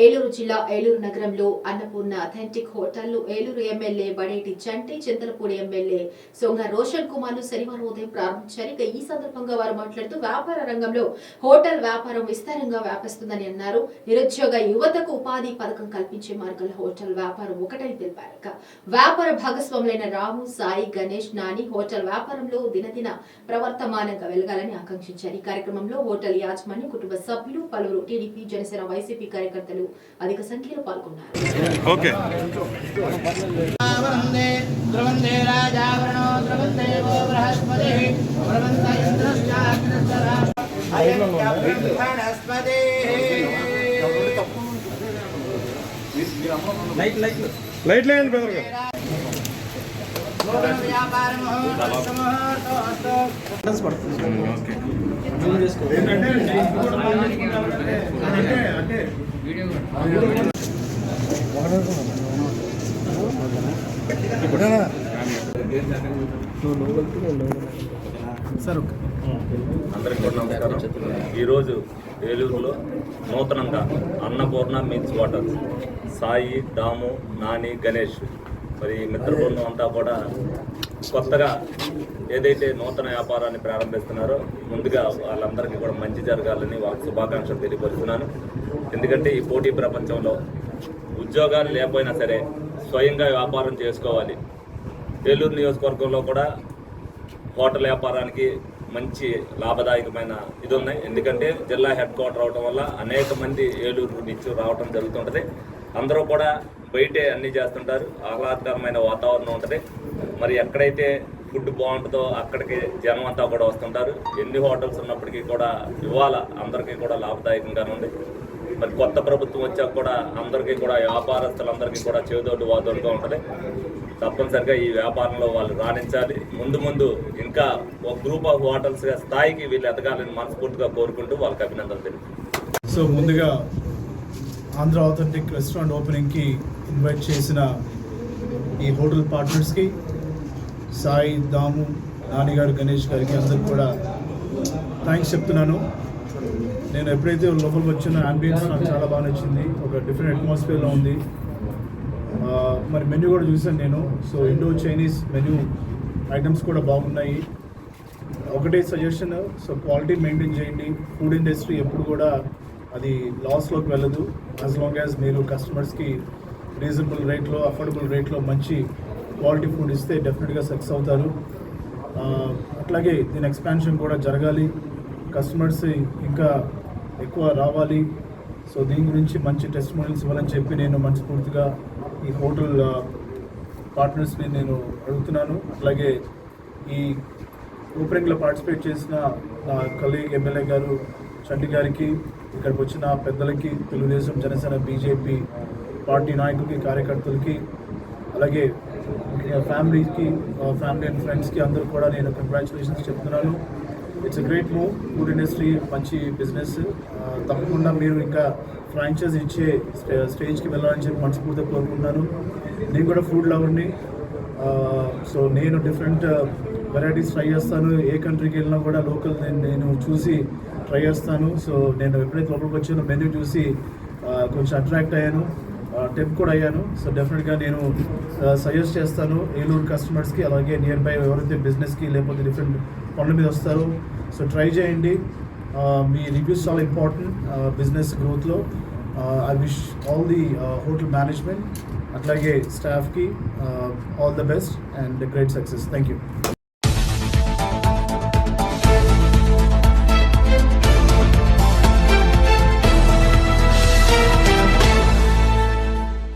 él Eluru జిల్లా ఏలూరు నగరంలో Annapurna authentic hotel Eluru MLA Badeti Chanti Chintalapudi MLA Songa Roshan కుమార్ను శనివారం ఉదయం ప్రారంభించారు. ఇక ఈ సందర్భంగా వారు మాట్లాడుతూ వ్యాపార రంగంలో హోటల్ వ్యాపారం విస్తారంగా వ్యాపిస్తుందని అన్నారు. నిరుద్యోగ యువతకు ఉపాధి పథకం కల్పించే మార్గంలో హోటల్ వ్యాపారం ఒకటని తెలిపారు. వ్యాపార భాగస్వాములైన రాము సాయి గణేష్ నాని హోటల్ వ్యాపారంలో దినదిన ప్రవర్తమానంగా వెలగాలని ఆకాంక్షించారు. ఈ కార్యక్రమంలో హోటల్ యాజమాన్య కుటుంబ సభ్యులు పలువురు టీడీపీ జనసేన వైసీపీ కార్యకర్తలు అధిక సంఖ్యలో పాల్గొన్నారు. ఓకే. లైట్ లేదండి బ్రదర్ గారు. అందరికీ కూడా నమస్కారం. ఈరోజు ఏలూరులో నూతనంగా అన్నపూర్ణ మీన్స్ వాటర్. సాయి దాము నాని గణేష్. మరి ఈ మిత్ర బృందం అంతా కూడా కొత్తగా ఏదైతే నూతన వ్యాపారాన్ని ప్రారంభిస్తున్నారో ముందుగా వాళ్ళందరికీ కూడా మంచి జరగాలని వాళ్ళకి శుభాకాంక్షలు తెలియపరుస్తున్నాను. ఎందుకంటే ఈ పోటీ ప్రపంచంలో ఉద్యోగాలు లేకపోయినా సరే స్వయంగా వ్యాపారం చేసుకోవాలి. ఏలూరు నియోజకవర్గంలో కూడా హోటల్ వ్యాపారానికి మంచి లాభదాయకమైన ఇది ఉన్నాయి ఎందుకంటే జిల్లా హెడ్ క్వార్టర్ అవడం వల్ల అనేక మంది ఏలూరు నుంచి రావడం జరుగుతుంటుంది. అందరూ కూడా బయటే అన్నీ చేస్తుంటారు. ఆహ్లాదకరమైన వాతావరణం ఉంటుంది. మరి ఎక్కడైతే ఫుడ్ బాగుంటుందో అక్కడికి జనం అంతా కూడా వస్తుంటారు. ఎన్ని హోటల్స్ ఉన్నప్పటికీ కూడా ఇవాళ అందరికీ కూడా లాభదాయకంగా ఉంది. మరి కొత్త ప్రభుత్వం వచ్చాక కూడా అందరికీ కూడా వ్యాపారస్తులందరికీ కూడా చేదోడు వాదోడుగా ఉంటుంది. తప్పనిసరిగా ఈ వ్యాపారంలో వాళ్ళు రాణించాలి. ముందు ముందు ఇంకా ఒక గ్రూప్ ఆఫ్ హోటల్స్ స్థాయికి వీళ్ళు ఎదగాలని మనస్ఫూర్తిగా కోరుకుంటూ వాళ్ళకి అభినందనలు తెలుపు సో ముందుగా ఆంధ్ర ఆథెంటిక్ రెస్టారెంట్ ఓపెనింగ్కి ఇన్వైట్ చేసిన ఈ హోటల్ పార్ట్నర్స్కి సాయి దాము నాన్నగారు గణేష్ గారికి అందరికి కూడా థ్యాంక్స్ చెప్తున్నాను. నేను ఎప్పుడైతే లోపలికి వచ్చిన అంబియన్స్ నాకు చాలా బాగా నచ్చింది. ఒక డిఫరెంట్ అట్మాస్ఫియర్లో ఉంది. మరి మెన్యూ కూడా చూసాను నేను. So Indo Chinese menu items కూడా బాగున్నాయి. ఒకటే సజెషన్ సో క్వాలిటీ మెయింటైన్ చేయండి. ఫుడ్ ఇండస్ట్రీ ఎప్పుడు కూడా అది లాస్లోకి వెళ్ళదు. యాజ్ లాంగ్ యాజ్ మీరు కస్టమర్స్కి రీజనబుల్ రేట్లో అఫోర్డబుల్ రేట్లో మంచి క్వాలిటీ ఫుడ్ ఇస్తే డెఫినెట్గా సక్సెస్ అవుతారు. అట్లాగే దీని ఎక్స్పాన్షన్ కూడా జరగాలి. కస్టమర్స్ ఇంకా ఎక్కువ రావాలి. సో దీని గురించి మంచి టెస్ట్ మోడల్స్ ఇవ్వాలని చెప్పి నేను మనస్ఫూర్తిగా ఈ హోటల్ పార్ట్నర్స్ని నేను అడుగుతున్నాను. అట్లాగే ఈ ఓపెనింగ్లో పార్టిసిపేట్ చేసిన నా కలీగ్ ఎమ్మెల్యే గారు చండి గారికి ఇక్కడికి వచ్చిన పెద్దలకి తెలుగుదేశం జనసేన బీజేపీ పార్టీ నాయకులకి కార్యకర్తలకి అలాగే ఫ్యామిలీకి ఫ్యామిలీ అండ్ ఫ్రెండ్స్కి అందరూ కూడా నేను కంగ్రాచులేషన్స్ చెప్తున్నాను. It's great move food industry మంచి బిజినెస్ తప్పకుండా మీరు ఇంకా ఫ్రాంచైజ్ ఇచ్చే స్టేజ్కి వెళ్ళాలని చెప్పి మనస్ఫూర్తిగా కోరుకుంటున్నాను. నేను కూడా ఫుడ్ లవర్ని సో నేను డిఫరెంట్ వెరైటీస్ ట్రై చేస్తాను. ఏ కంట్రీకి వెళ్ళినా కూడా లోకల్ నేను నేను చూసి ట్రై చేస్తాను. సో నేను ఎప్పుడైతే లోపలికి వచ్చానో మెనూ చూసి కొంచెం అట్రాక్ట్ అయ్యాను. టెంప్ కూడా అయ్యాను. సో డెఫినెట్గా నేను సజెస్ట్ చేస్తాను ఏలూరు కస్టమర్స్కి అలాగే నియర్ బై ఎవరైతే బిజినెస్కి లేకపోతే డిఫరెంట్ పనుల మీద వస్తారో. సో ట్రై చేయండి. మీ రివ్యూస్ చాలా important business గ్రోత్లో I wish all the hotel management అట్లాగే స్టాఫ్కి all the best and great success thank you